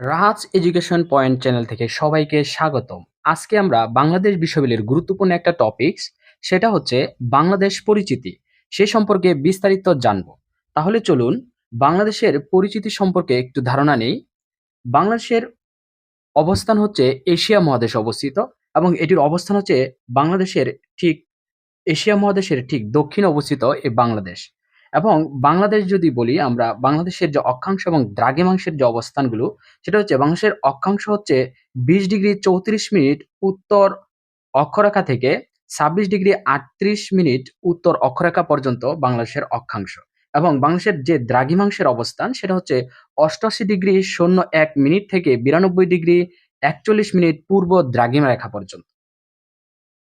Rahat education point channel থেকে সবাইকে স্বাগতম। আজকে আমরা বাংলাদেশ বিশ্ববিদ্যালয়ের গুরুত্বপূর্ণ একটা টপিকস, সেটা হচ্ছে বাংলাদেশ পরিচিতি। সে সম্পর্কে বিস্তারিত জানব। তাহলে চলুন, বাংলাদেশের পরিচিতি সম্পর্কে একটু ধারণা নেই। বাংলাদেশের অবস্থান হচ্ছে এশিয়া মহাদেশে অবস্থিত এবং এটির অবস্থান হচ্ছে বাংলাদেশের ঠিক, এশিয়া মহাদেশের ঠিক দক্ষিণে অবস্থিত এই বাংলাদেশ। এবং বাংলাদেশ যদি বলি, আমরা বাংলাদেশের যে অক্ষাংশ এবং দ্রাঘিমাংশের যে অবস্থানগুলো, সেটা হচ্ছে বাংলাদেশের অক্ষাংশ হচ্ছে বিশ ডিগ্রি চৌত্রিশ মিনিট উত্তর অক্ষরেখা থেকে ছাব্বিশ ডিগ্রি আটত্রিশ মিনিট উত্তর অক্ষরেখা পর্যন্ত বাংলাদেশের অক্ষাংশ। এবং বাংলাদেশের যে দ্রাঘিমাংশের অবস্থান, সেটা হচ্ছে অষ্টআশি ডিগ্রি শূন্য এক মিনিট থেকে বিরানব্বই ডিগ্রি একচল্লিশ মিনিট পূর্ব দ্রাঘিমা রেখা পর্যন্ত।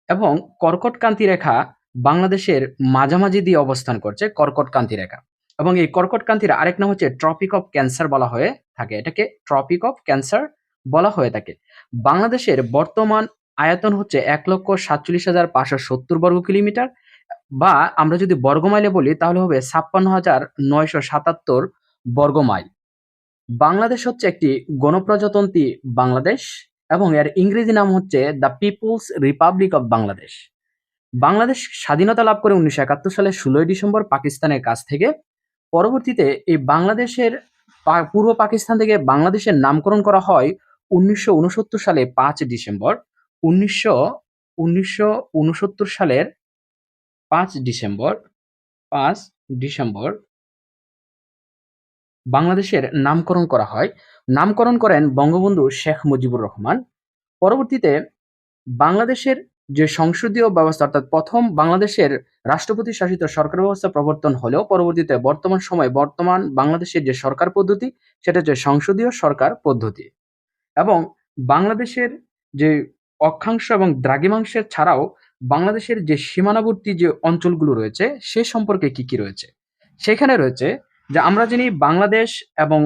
এবং কর্কটকান্তি রেখা বাংলাদেশের মাঝামাঝি দিয়ে অবস্থান করছে কর্কটক্রান্তি রেখা। এবং এই কর্কটক্রান্তির আরেক নাম হচ্ছে ট্রপিক অফ ক্যান্সার বলা হয়ে থাকে। এটাকে ট্রপিক অফ ক্যান্সার বলা হয়ে থাকে। বাংলাদেশের বর্তমান আয়তন হচ্ছে এক লক্ষ সাতচল্লিশ হাজার পাঁচশো সত্তর বর্গ কিলোমিটার বা আমরা যদি বর্গমাইলে বলি তাহলে হবে ছাপ্পান্ন হাজার নয়শো সাতাত্তর বর্গমাইল। বাংলাদেশ হচ্ছে একটি গণপ্রজাতন্ত্রী বাংলাদেশ এবং এর ইংরেজি নাম হচ্ছে the People's Republic of Bangladesh Bangladesh স্বাধীনতা লাভ করে উনিশশো একাত্তর সালের ষোলোই ডিসেম্বর পাকিস্তানের কাছ থেকে পরবর্তীতে এই বাংলাদেশের পূর্ব পাকিস্তান থেকে বাংলাদেশের নামকরণ করা হয় উনিশশো উনসত্তর সালে পাঁচ ডিসেম্বর। উনিশশো উনিশশো সালের পাঁচ ডিসেম্বর পাঁচ ডিসেম্বর বাংলাদেশের নামকরণ করা হয়। নামকরণ করেন বঙ্গবন্ধু শেখ মুজিবুর রহমান। পরবর্তীতে বাংলাদেশের যে সংসদীয় ব্যবস্থা, অর্থাৎ প্রথম বাংলাদেশের রাষ্ট্রপতি শাসিত সরকার ব্যবস্থা প্রবর্তন হলেও পরবর্তীতে বর্তমান সময় বর্তমান বাংলাদেশের যে সরকার পদ্ধতি, সেটা হচ্ছে সংসদীয় সরকার পদ্ধতি। এবং বাংলাদেশের যে অক্ষাংশ এবং দ্রাঘিমাংশের ছাড়াও বাংলাদেশের যে সীমানাবর্তী যে অঞ্চলগুলো রয়েছে, সে সম্পর্কে কি কি রয়েছে? সেখানে রয়েছে যে আমরা জানি বাংলাদেশ এবং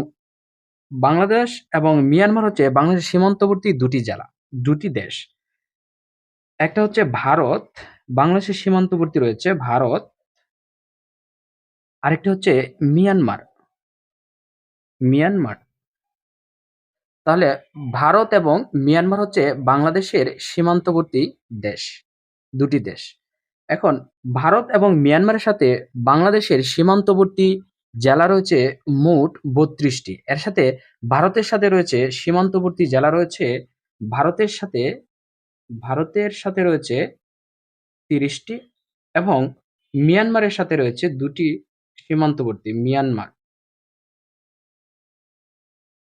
বাংলাদেশ এবং মিয়ানমার হচ্ছে বাংলাদেশের সীমান্তবর্তী দুটি জেলা, দুটি দেশ। একটা হচ্ছে ভারত, বাংলাদেশের সীমান্তবর্তী রয়েছে ভারত। আরেকটা হচ্ছে মিয়ানমার। মিয়ানমার। তাহলে ভারত এবং মিয়ানমার হচ্ছে বাংলাদেশের সীমান্তবর্তী দেশ, দুটি দেশ। এখন ভারত এবং মিয়ানমারের সাথে বাংলাদেশের সীমান্তবর্তী জেলা রয়েছে মোট বত্রিশটি। এর সাথে ভারতের সাথে রয়েছে সীমান্তবর্তী জেলা রয়েছে ভারতের সাথে ভারতের সাথে রয়েছে তিরিশটি এবং মিয়ানমারের সাথে রয়েছে দুটি সীমান্তবর্তী, মিয়ানমার।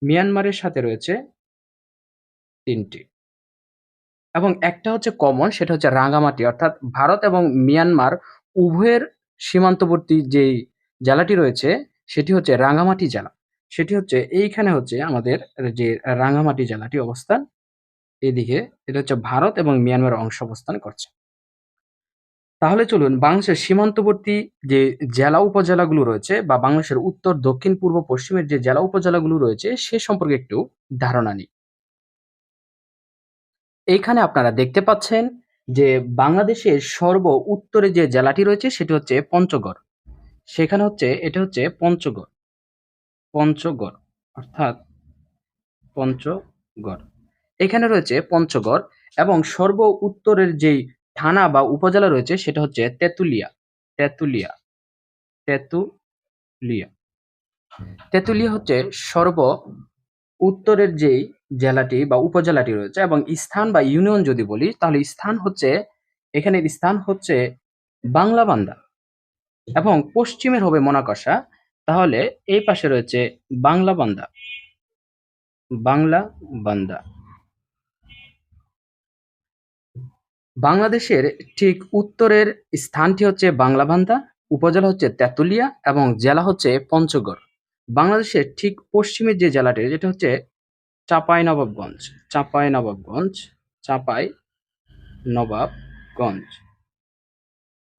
মিয়ানমারের সাথে রয়েছে তিনটি। এবং একটা হচ্ছে কমন সেটা হচ্ছে রাঙ্গামাটি অর্থাৎ ভারত এবং মিয়ানমার উভয়ের সীমান্তবর্তী যেই জেলাটি রয়েছে, সেটি হচ্ছে রাঙ্গামাটি জেলা। সেটি হচ্ছে, এইখানে হচ্ছে আমাদের যে রাঙ্গামাটি জেলাটি অবস্থান। এদিকে এটা হচ্ছে ভারত এবং মিয়ানমার অংশ অবস্থান করছে। তাহলে চলুন বাংলাদেশের সীমান্তবর্তী যে জেলা উপজেলাগুলো রয়েছে বা বাংলাদেশের উত্তর, দক্ষিণ, পূর্ব, পশ্চিমের যে জেলা উপজেলাগুলো রয়েছে সে সম্পর্কে একটু ধারণা নিই। এইখানে আপনারা দেখতে পাচ্ছেন যে বাংলাদেশের সর্ব উত্তরে যে জেলাটি রয়েছে সেটি হচ্ছে পঞ্চগড়। সেখানে হচ্ছে, এটা হচ্ছে পঞ্চগড়। পঞ্চগড়, অর্থাৎ পঞ্চগড়। এখানে রয়েছে পঞ্চগড় এবং সর্ব উত্তরের যেই থানা বা উপজেলা রয়েছে সেটা হচ্ছে তেঁতুলিয়া তেঁতুলিয়া তেঁতুলিয়া। তেঁতুলিয়া হচ্ছে সর্ব উত্তরের যেই জেলাটি বা উপজেলাটি রয়েছে এবং স্থান বা ইউনিয়ন যদি বলি, তাহলে স্থান হচ্ছে এখানের স্থান হচ্ছে বাংলাবান্ধা এবং পশ্চিমের হবে মোনাকষা তাহলে এই পাশে রয়েছে বাংলাবান্ধা বাংলা বান্দা। বাংলাদেশের ঠিক উত্তরের স্থানটি হচ্ছে বাংলাবান্ধা উপজেলা হচ্ছে তেঁতুলিয়া এবং জেলা হচ্ছে পঞ্চগড়। বাংলাদেশের ঠিক পশ্চিমের যে জেলাটি, যেটা হচ্ছে চাপাই নবাবগঞ্জ চাপাই নবাবগঞ্জ চাপাই নবাবগঞ্জ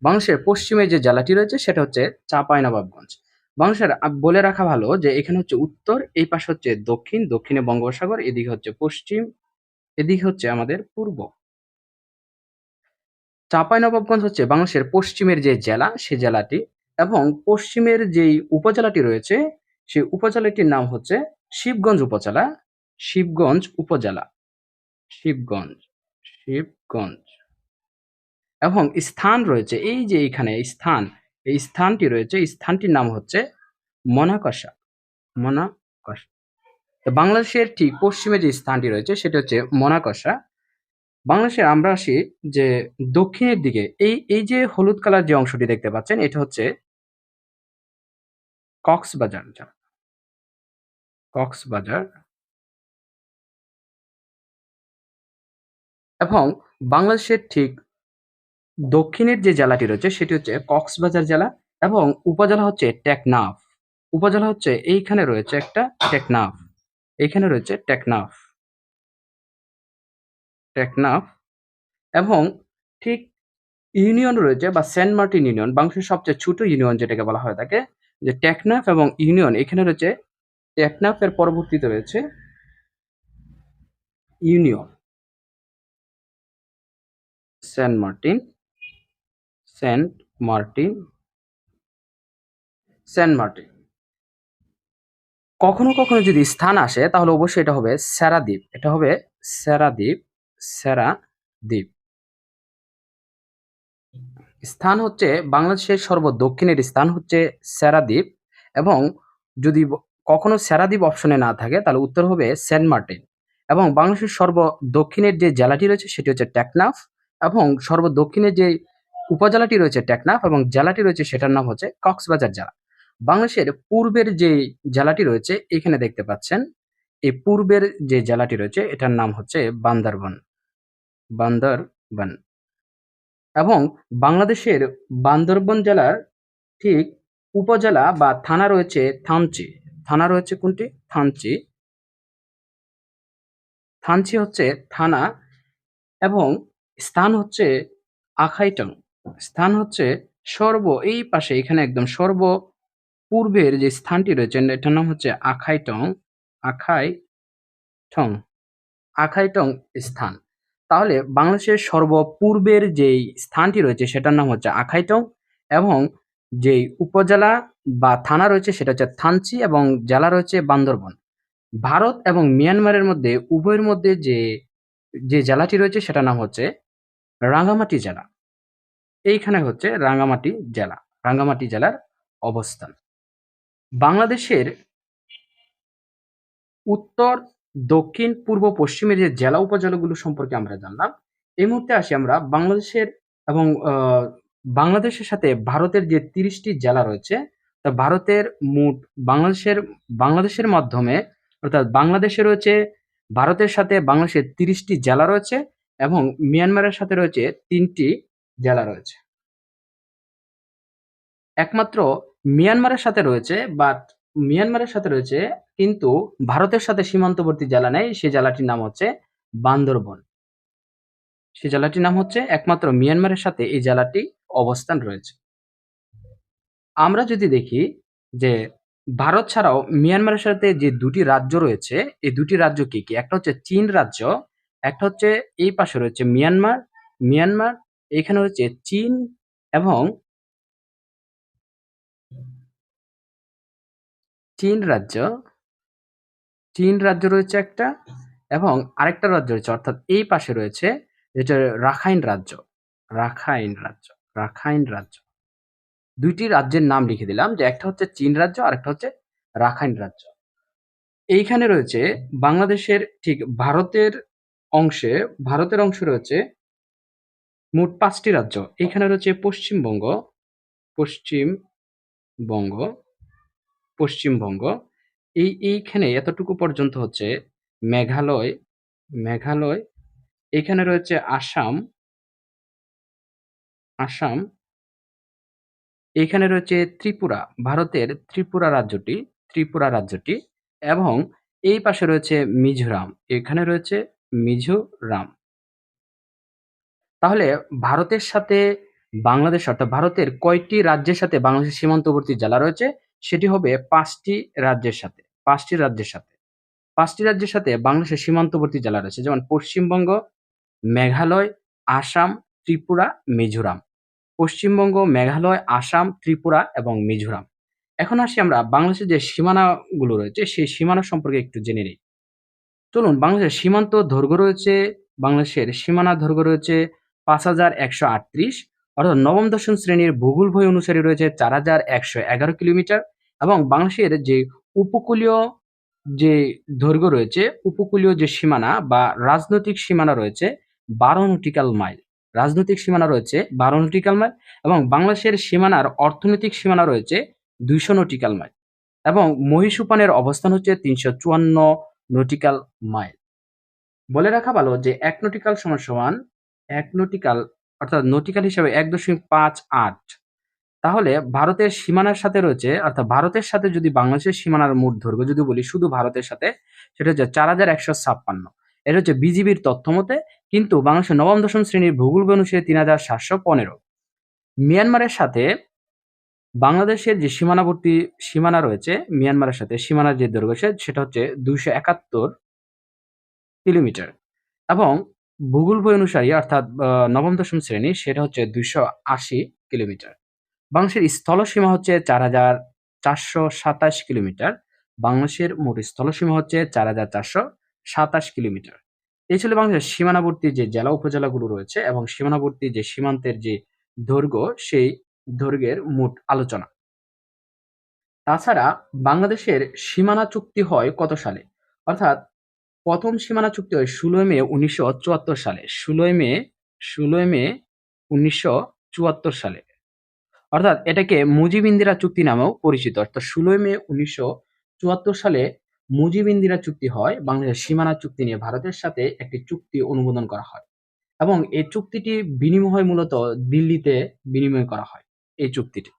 বাংলাদেশের পশ্চিমে যে জেলাটি রয়েছে, সেটা হচ্ছে চাপাই নবাবগঞ্জ বাংলাদেশের বলে রাখা ভালো যে এখানে হচ্ছে উত্তর, এই পাশে হচ্ছে দক্ষিণ, দক্ষিণে বঙ্গোপসাগর, এদিকে হচ্ছে পশ্চিম, এদিকে হচ্ছে আমাদের পূর্ব। চাঁপাইনবাবগঞ্জ হচ্ছে বাংলাদেশের পশ্চিমের যে জেলা, সে জেলাটি এবং পশ্চিমের যেই উপজেলাটি রয়েছে, সেই উপজেলাটির নাম হচ্ছে শিবগঞ্জ উপজেলা শিবগঞ্জ উপজেলা। শিবগঞ্জ শিবগঞ্জ। এবং স্থান রয়েছে, এই যে এখানে স্থান, এই স্থানটি রয়েছে স্থানটির নাম হচ্ছে মনাকষা মনাকষা বাংলাদেশের ঠিক পশ্চিমে যে স্থানটি রয়েছে, সেটা হচ্ছে মনাকষা বাংলাদেশের আমরা আসি যে দক্ষিণের দিকে, এই এই যে হলুদ কালার যে অংশটি দেখতে পাচ্ছেন, এটা হচ্ছে কক্সবাজার কক্সবাজার। এবং বাংলাদেশের ঠিক দক্ষিণের যে জেলাটি রয়েছে, সেটি হচ্ছে কক্সবাজার জেলা এবং উপজেলা হচ্ছে টেকনাফ। উপজেলা হচ্ছে এইখানে রয়েছে একটা টেকনাফ। এইখানে রয়েছে টেকনাফ। টেকনাফ এবং ঠিক ইউনিয়ন রয়েছে বা সেন্ট মার্টিন ইউনিয়ন, বাংলাদেশের সবচেয়ে ছোট ইউনিয়ন যেটাকে বলা হয় থাকে যে টেকনাফ এবং ইউনিয়ন। এখানে রয়েছে টেকনাফের পরবর্তীতে রয়েছে union. Saint Martin Saint Martin Saint Martin. কখনো কখনো যদি স্থান আসে তাহলে অবশ্যই এটা হবে সেরাদ্বীপ। এটা হবে সেরাদ্বীপ। সেরাদ্বীপ স্থান হচ্ছে বাংলাদেশের সর্ব দক্ষিণের স্থান হচ্ছে সেরাদ্বীপ এবং যদি কখনো সেরাদ্বীপ অপশনে না থাকে, তাহলে উত্তর হবে সেন্ট মার্টিন এবং বাংলাদেশের সর্ব দক্ষিণের যে জেলাটি রয়েছে সেটি হচ্ছে টেকনাফ এবং সর্ব দক্ষিণের যে উপজেলাটি রয়েছে টেকনাফ এবং জেলাটি রয়েছে সেটার নাম হচ্ছে কক্সবাজার জেলা। বাংলাদেশের পূর্বের যে জেলাটি রয়েছে, এখানে দেখতে পাচ্ছেন, এই পূর্বের যে জেলাটি রয়েছে, এটার নাম হচ্ছে বান্দরবন। বান্দরবন এবং বাংলাদেশের বান্দরবন জেলার ঠিক উপজেলা বা থানা রয়েছে থানচি। থানা রয়েছে কোনটি? থানচি। থানচি হচ্ছে থানা এবং স্থান হচ্ছে আখাইটং। স্থান হচ্ছে সর্ব, এই পাশে এখানে একদম সর্ব পূর্বের যে স্থানটি রয়েছে, এটার নাম হচ্ছে আখাইটং আখাই ঠং আখাইটং স্থান। তাহলে বাংলাদেশের সর্বপূর্বের যেই স্থানটি রয়েছে সেটার নাম হচ্ছে আখাইটং এবং যেই উপজেলা বা থানা রয়েছে সেটা হচ্ছে থানচি এবং জেলা রয়েছে বান্দরবন। ভারত এবং মিয়ানমারের মধ্যে, উভয়ের মধ্যে যে যে জেলাটি রয়েছে সেটার নাম হচ্ছে রাঙ্গামাটি জেলা। এইখানে হচ্ছে রাঙ্গামাটি জেলা, রাঙ্গামাটি জেলার অবস্থান। বাংলাদেশের উত্তর দক্ষিণ, পূর্ব, পশ্চিমের যে জেলা উপজেলাগুলো সম্পর্কে আমরা জানলাম, এই মুহূর্তে আসি আমরা বাংলাদেশের এবং বাংলাদেশের সাথে ভারতের যে তিরিশটি জেলা রয়েছে, তা ভারতের মোট বাংলাদেশের বাংলাদেশের মাধ্যমে, অর্থাৎ বাংলাদেশে রয়েছে, ভারতের সাথে বাংলাদেশের তিরিশটি জেলা রয়েছে এবং মিয়ানমারের সাথে রয়েছে তিনটি জেলা রয়েছে। একমাত্র মিয়ানমারের সাথে রয়েছে বাট মিয়ানমারের সাথে রয়েছে, কিন্তু ভারতের সাথে সীমান্তবর্তী জেলা নেই সেই জেলাটির নাম হচ্ছে বান্দরবন। সে জেলাটির নাম হচ্ছে একমাত্র মিয়ানমারের সাথে এই জেলাটি অবস্থান রয়েছে। আমরা যদি দেখি যে ভারত ছাড়াও মিয়ানমারের সাথে যে দুটি রাজ্য রয়েছে, এই দুটি রাজ্য কি কি? একটা হচ্ছে চীন রাজ্য, একটা হচ্ছে এই পাশে রয়েছে মিয়ানমার মিয়ানমার, এখানে রয়েছে চীন এবং চীন রাজ্য। চীন রাজ্য রয়েছে একটা এবং আরেকটা রাজ্য রয়েছে, অর্থাৎ এই পাশে রয়েছে, যেটা রাখাইন রাজ্য। রাখাইন রাজ্য রাখাইন রাজ্য। দুইটি রাজ্যের নাম লিখে দিলাম, যে একটা হচ্ছে চীন রাজ্য আর একটা হচ্ছে রাখাইন রাজ্য। এইখানে রয়েছে বাংলাদেশের ঠিক ভারতের অংশে ভারতের অংশে রয়েছে মোট পাঁচটি রাজ্য। এইখানে রয়েছে পশ্চিমবঙ্গ পশ্চিমবঙ্গ পশ্চিমবঙ্গ। এই, এইখানে এতটুকু পর্যন্ত হচ্ছে মেঘালয় মেঘালয়, এখানে রয়েছে আসাম আসাম, এখানে রয়েছে ত্রিপুরা, ভারতের ত্রিপুরা রাজ্যটি ত্রিপুরা রাজ্যটি, এবং এই পাশে রয়েছে মিজোরাম, এখানে রয়েছে মিজোরাম। তাহলে ভারতের সাথে বাংলাদেশ অর্থাৎ ভারতের কয়টি রাজ্যের সাথে বাংলাদেশের সীমান্তবর্তী জেলা রয়েছে? সেটি হবে পাঁচটি রাজ্যের সাথে, পাঁচটি রাজ্যের সাথে। পাঁচটি রাজ্যের সাথে বাংলাদেশের সীমান্তবর্তী জেলা রয়েছে, যেমন পশ্চিমবঙ্গ, মেঘালয়, আসাম, ত্রিপুরা, মিজোরাম। পশ্চিমবঙ্গ, মেঘালয়, আসাম, ত্রিপুরা এবং মিজোরাম। এখন আসি আমরা বাংলাদেশের যে সীমানাগুলো রয়েছে, সেই সীমানা সম্পর্কে একটু জেনে নিই। চলুন, বাংলাদেশের সীমান্ত দৈর্ঘ্য রয়েছে, বাংলাদেশের সীমানা দৈর্ঘ্য রয়েছে পাঁচ হাজার একশো আটত্রিশ, অর্থাৎ নবম দশম শ্রেণির ভূগোল বই অনুসারে রয়েছে চার হাজার একশো এগারো কিলোমিটার। এবং বাংলাদেশের যে উপকূলীয় যে দৈর্ঘ্য রয়েছে, উপকূলীয় যে সীমানা বা রাজনৈতিক সীমানা রয়েছে, বারো নটিক্যাল মাইল। রাজনৈতিক সীমানা রয়েছে বারো নটিক্যাল মাইল এবং বাংলাদেশের সীমানার অর্থনৈতিক সীমানা রয়েছে দুইশো নটিক্যাল মাইল এবং মহীসুপানের অবস্থান হচ্ছে তিনশো চুয়ান্ন নটিক্যাল মাইল। বলে রাখা ভালো যে এক নটিক্যাল সমান সমান এক নটিক্যাল অর্থাৎ নটিক্যাল হিসাবে এক দশমিক পাঁচ আট তাহলে ভারতের সীমানার সাথে রয়েছে, অর্থাৎ ভারতের সাথে যদি বাংলাদেশের সীমানার মোট দৈর্ঘ্য যদি বলি, শুধু ভারতের সাথে, সেটা হচ্ছে চার হাজার একশো ছাপ্পান্ন। এটা হচ্ছে বিজিবির তথ্য মতে কিন্তু বাংলাদেশের নবম, দশম শ্রেণির ভূগোল অনুসারে তিন হাজার সাতশো পনেরো। মিয়ানমারের সাথে বাংলাদেশের যে সীমানাবর্তী সীমানা রয়েছে, মিয়ানমারের সাথে সীমানার যে দৈর্ঘ্য সেটা হচ্ছে দুইশো একাত্তর কিলোমিটার। এবং ভূগোল বই অনুসারী, অর্থাৎ নবম, দশম শ্রেণি, সেটা হচ্ছে দুইশো আশি কিলোমিটার। বাংলাদেশের স্থলসীমা হচ্ছে চার হাজার চারশো সাতাশ কিলোমিটার। বাংলাদেশের মোট স্থলসীমা হচ্ছে চার হাজার চারশো সাতাশ কিলোমিটার। এই ছিল বাংলাদেশের সীমানাবর্তী যে জেলা উপজেলাগুলো রয়েছে এবং সীমানাবর্তী যে সীমান্তের যে দৈর্ঘ্য, সেই দৈর্ঘ্যের মোট আলোচনা। তাছাড়া বাংলাদেশের সীমানা চুক্তি হয় কত সালে? অর্থাৎ প্রথম সীমানা চুক্তি হয় ষোলোই মে উনিশশো চুয়াত্তর সালে। ষোলোই মে ষোলোই মে উনিশশো চুয়াত্তর সালে। অর্থাৎ এটাকে মুজিব ইন্দিরা চুক্তি নামেও পরিচিত। অর্থাৎ ষোলোই মে উনিশশো চুয়াত্তর সালে মুজিব ইন্দিরা চুক্তি হয়, বাংলাদেশের সীমানা চুক্তি নিয়ে ভারতের সাথে একটি চুক্তি অনুমোদন করা হয় এবং এই চুক্তিটি বিনিময় মূলত দিল্লিতে বিনিময় করা হয়, এই চুক্তিটি।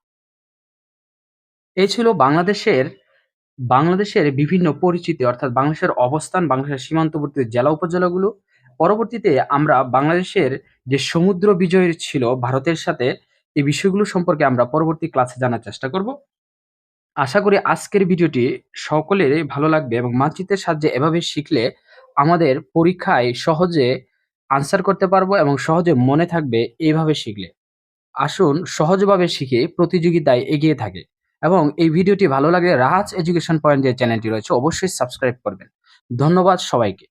এই ছিল বাংলাদেশের বাংলাদেশের বিভিন্ন পরিচিতি, অর্থাৎ বাংলাদেশের অবস্থান, বাংলাদেশের সীমান্তবর্তী জেলা উপজেলাগুলো। পরবর্তীতে আমরা বাংলাদেশের যে সমুদ্র বিজয়ের ছিল, ভারতের সাথে এই বিষয়গুলো সম্পর্কে আমরা পরবর্তী ক্লাসে জানার চেষ্টা করব। আশা করি আজকের ভিডিওটি সকলের ভালো লাগবে এবং মানচিত্রের সাহায্যে এভাবে শিখলে আমাদের পরীক্ষায় সহজে আনসার করতে পারব এবং সহজে মনে থাকবে এইভাবে শিখলে। আসুন সহজভাবে শিখে প্রতিযোগিতায় এগিয়ে থাকে এবং এই ভিডিওটি ভালো লাগলে রাহাজ এডুকেশন পয়েন্ট যে চ্যানেলটি রয়েছে, অবশ্যই সাবস্ক্রাইব করবেন। ধন্যবাদ সবাইকে।